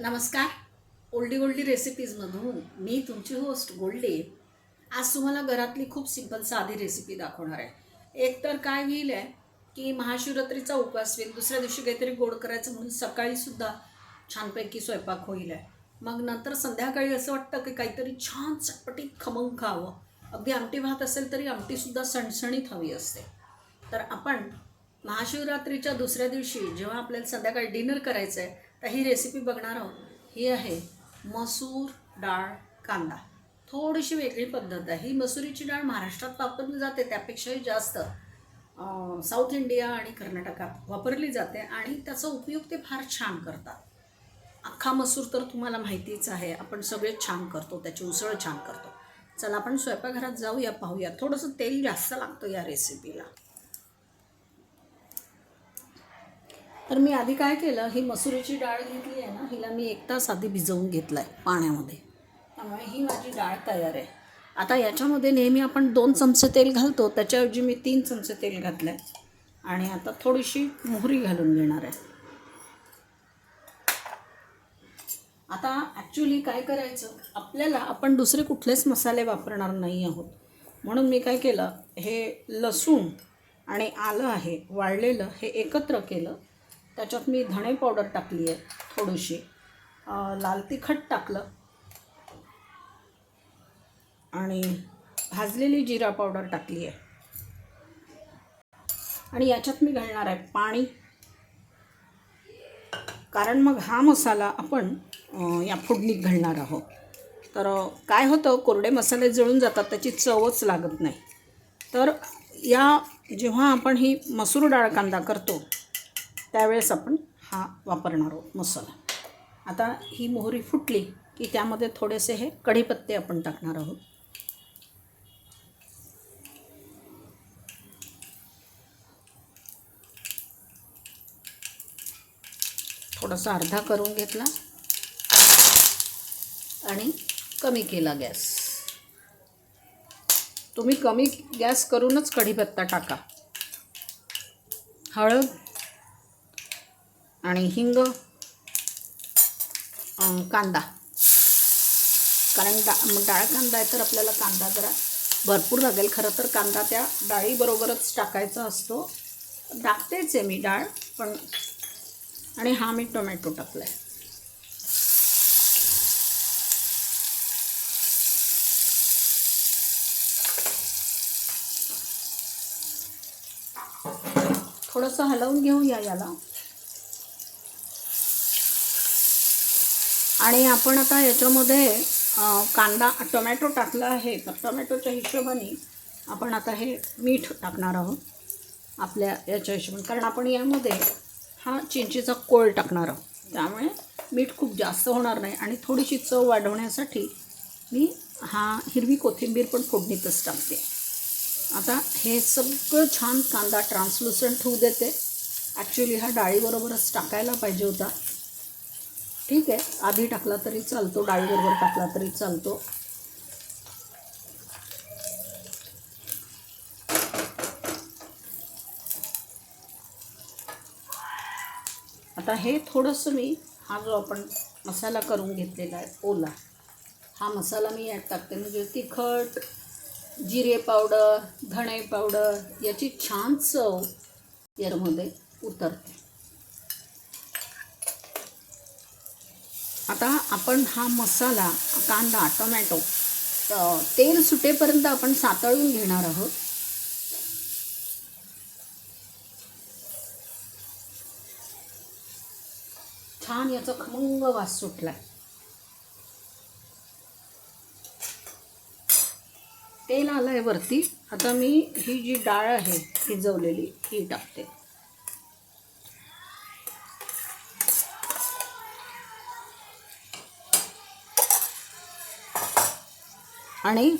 नमस्कार. ओल्डी गोल्डी रेसिपीजमधून मी तुमची होस्ट गोल्डी. आज तुम्हाला घरातली खूप सिंपल साधी रेसिपी दाखवणार आहे. एक तर काय होईल आहे की महाशिवरात्रीचा उपवास होईल दुसऱ्या दिवशी काहीतरी गोड करायचं म्हणून सकाळीसुद्धा छानपैकी स्वयंपाक होईल आहे. मग नंतर संध्याकाळी असं वाटतं की काहीतरी छान चटपटीत खमंग खावं. अगदी आमटी भात असेल तरी आमटीसुद्धा सणसणीत हवी असते. तर आपण महाशिवरात्रीच्या दुसऱ्या दिवशी जेव्हा आपल्याला संध्याकाळी डिनर करायचं आहे तर ही रेसिपी बघणार आहोत. ही आहे मसूर डाळ कांदा. थोडीशी वेगळी पद्धत आहे. ही मसुरीची डाळ महाराष्ट्रात वापरली जाते. त्यापेक्षाही जास्त साऊथ इंडिया आणि कर्नाटकात वापरली जाते आणि त्याचा उपयोग ते फार छान करतात. अख्खा मसूर तर तुम्हाला माहितीच आहे. आपण सगळेच छान करतो. त्याची उसळ छान करतो. चला आपण स्वयंपाकघरात जाऊया पाहूया. थोडंसं तेल जास्त लागतं या रेसिपीला तर मी आधी काय केलं ही मसुरीची डाळ घेतली आहे ना हिला मी एक तास आधी भिजवून घेतला आहे पाण्यामध्ये. त्यामुळे ही माझी डाळ तयार आहे. आता याच्यामध्ये नेहमी आपण दोन चमचे तेल घालतो त्याच्याऐवजी मी तीन चमचे तेल घातलं आहे आणि आता थोडीशी मोहरी घालून घेणार आहे. आता ॲक्च्युली काय करायचं आपल्याला आपण दुसरे कुठलेच मसाले वापरणार नाही आहोत. म्हणून मी काय केलं हे लसूण आणि आलं आहे वाळलेलं हे एकत्र केलं. त्याच्यात मी धणे पावडर टाकली आहे थोडीशी. लाल तिखट टाकलं. आणि भाजलेली जिरा पावडर टाकली आहे. आणि याच्यात मी घालणार आहे पाणी. कारण मग हा मसाला आपण या फोडणीत घालणार आहोत. तर काय होतं कोरडे मसाले जळून जातात त्याची चवच लागत नाही. तर या जेव्हा आपण ही मसूर डाळ कांदा करतो त्यावेळेस आपण हा वापरणार आहोत मसाला. आता ही मोहरी फुटली की त्यामध्ये थोडेसे हे कढीपत्ते आपण टाकणार आहोत. थोडासा अर्धा करून घेतला. आणि कमी केला गॅस. तुम्ही कमी गॅस करूनच कढीपत्ता टाका. हळद आणि हिंग कांदा. कारण डा डाळ कांदा आहे तर आपल्याला कांदा जरा भरपूर लागेल. खरं तर कांदा त्या डाळीबरोबरच टाकायचा असतो. टाकतेच आहे मी डाळ पण आणि हा मी टोमॅटो टाकला आहे थोडंसं हलवून घेऊया याला. आणि आपण आता याच्यामध्ये कांदा टोमॅटो टाकला आहे. तर टोमॅटोच्या हिशोबाने आपण आता हे मीठ टाकणार आहोत. आपल्या याच्या हिशोबाने. कारण आपण यामध्ये हा चिंचेचा कोळ टाकणार आहोत. त्यामुळे मीठ खूप जास्त होणार नाही आणि थोडीशी चव वाढवण्यासाठी मी हा हिरवी कोथिंबीर पण फोडणीतच टाकते. आता हे सगळं छान कांदा ट्रान्सलुसंट होऊ देते. ॲक्च्युली हा डाळीबरोबरच टाकायला पाहिजे होता. ठीक आहे. आधी टाकला तरी चालतो डाळीबरोबर टाकला तरी चालतो. आता हे थोडंसं मी हा जो आपण मसाला करून घेतलेला आहे ओला हा मसाला मी यात टाकते. म्हणजे तिखट जिरे पावडर धणे पावडर याची छान चव यामध्ये उतरते. आता आपण हा मसाला कांदा टोमॅटो तेल सुटेपर्यंत आपण सातळून घेणार आहोत. छान याचा खमंग वास सुटलाय. तेल आलं आहे वरती. आता मी ही जी डाळ आहे शिजवलेली ही टाकते. आणि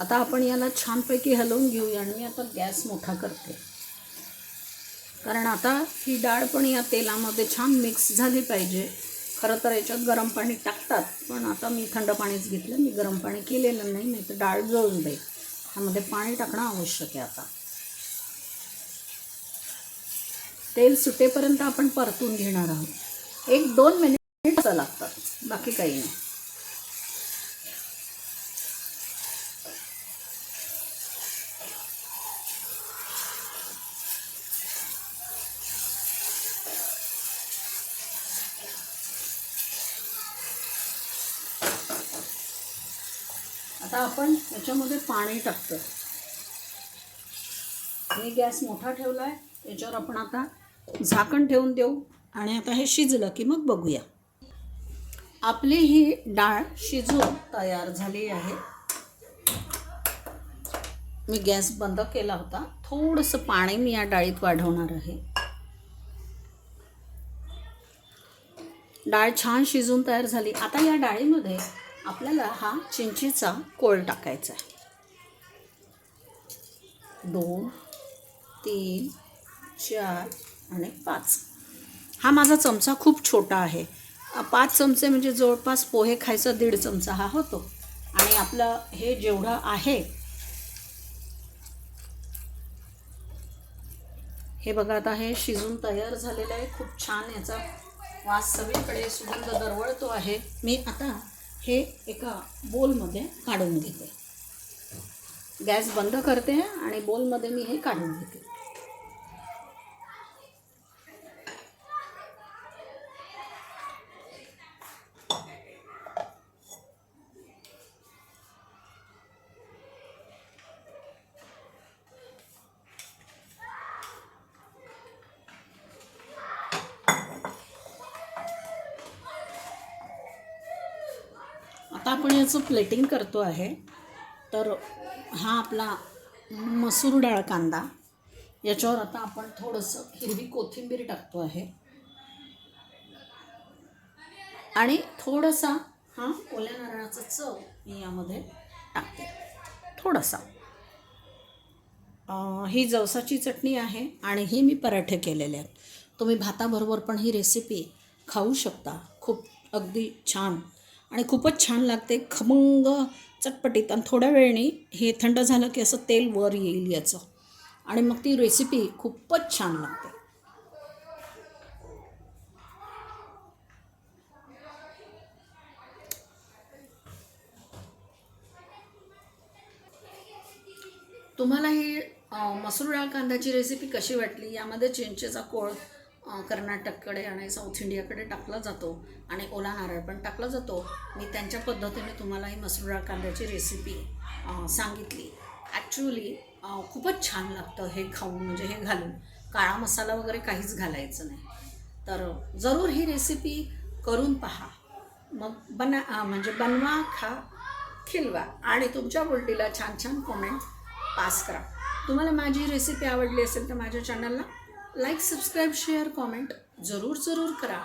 आता आपण याला छानपैकी हलवून घेऊया आणि मी आता गॅस मोठा करते. कारण आता ही डाळ पण या तेलामध्ये छान मिक्स झाली पाहिजे. खरं तर याच्यात गरम पाणी टाकतात पण आता मी थंड पाणीच घेतलं. मी गरम पाणी केलेलं नाही नाही तर डाळ जळून जाईल त्यामध्ये पाणी टाकणं आवश्यक आहे आता. तेल सुटेपर्यंत आपण परतून घेणार आहोत. एक दोन मिनिट लागतात बाकी काही नाही. आता आपण याच्यामध्ये पाणी टाकतो मी गॅस मोठा ठेवला आहे याच्यावर आपण आता झाकण ठेवून देऊ आणि आता हे शिजलं की मग बघूया. आपली ही डाळ शिजून तयार झाली आहे. मी गॅस बंद केला होता. थोडंसं पाणी मी या डाळीत वाढवणार आहे. डाळ छान शिजून तयार झाली. आता या डाळीमध्ये आपल्याला हा चिंचेचा कोळ टाकायचा आहे. दोन तीन चार आणि पाच. हा माझा चमचा खूप छोटा आहे. पाच चमचे म्हणजे जवळपास पोहे खायचा दीड चमचा हा होतो. आणि आपलं हे जेवढं आहे हे बघा आता हे शिजून तयार झालेलं आहे. खूप छान याचा वास सगळीकडे सुगंध दरवळतो आहे. मी आता हे एका बोलमध्ये काढून घेते. गॅस बंद करते आणि बोलमध्ये मी हे काढून घेते आता आपण याचं प्लेटिंग करतो आहे. तर हा आपला मसूर डाळ कांदा. याच्यावर आता आपण थोडंसं हिरवी कोथिंबीर टाकतो आहे. आणि थोडासा हा ओल्या नारळाचा चव मी यामध्ये टाकते. थोडासा. ही जवसाची चटणी आहे आणि ही मी पराठे केलेले आहेत. तुम्ही भाताबरोबर पण ही रेसिपी खाऊ शकता. खूप अगदी छान आणि खूपच छान लागते. खमंग चटपटीत. आणि थोड्या वेळाने हे थंड झालं की असं तेल वर येईल याचं. आणि मग ती रेसिपी खूपच छान लागते. तुम्हाला ही मसूर डाळ कांद्याची रेसिपी कशी वाटली? यामध्ये चिंचेचा कोळ कर्नाटककडे आणि साऊथ इंडियाकडे टाकला जातो आणि ओला नारळ पण टाकला जातो. मी त्यांच्या पद्धतीने तुम्हाला ही मसूर डाळ कांद्याची रेसिपी सांगितली. ॲक्च्युली खूपच छान लागतं हे खाऊन म्हणजे हे घालून. काळा मसाला वगैरे काहीच घालायचं नाही. तर जरूर ही रेसिपी करून पहा. मग बना म्हणजे बनवा खा खिलवा आणि तुमच्या गोल्डीला छान छान कॉमेंट पास करा. तुम्हाला माझी रेसिपी आवडली असेल तर माझ्या चॅनलला लाईक सबस्क्राईब शेअर कॉमेंट जरूर जरूर करा.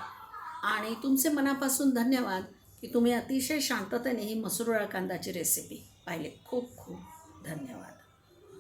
आणि तुमचे मनापासून धन्यवाद की तुम्ही अतिशय शांततेने ही मसूर कांदाची रेसिपी पाहिले. खूप खूप धन्यवाद.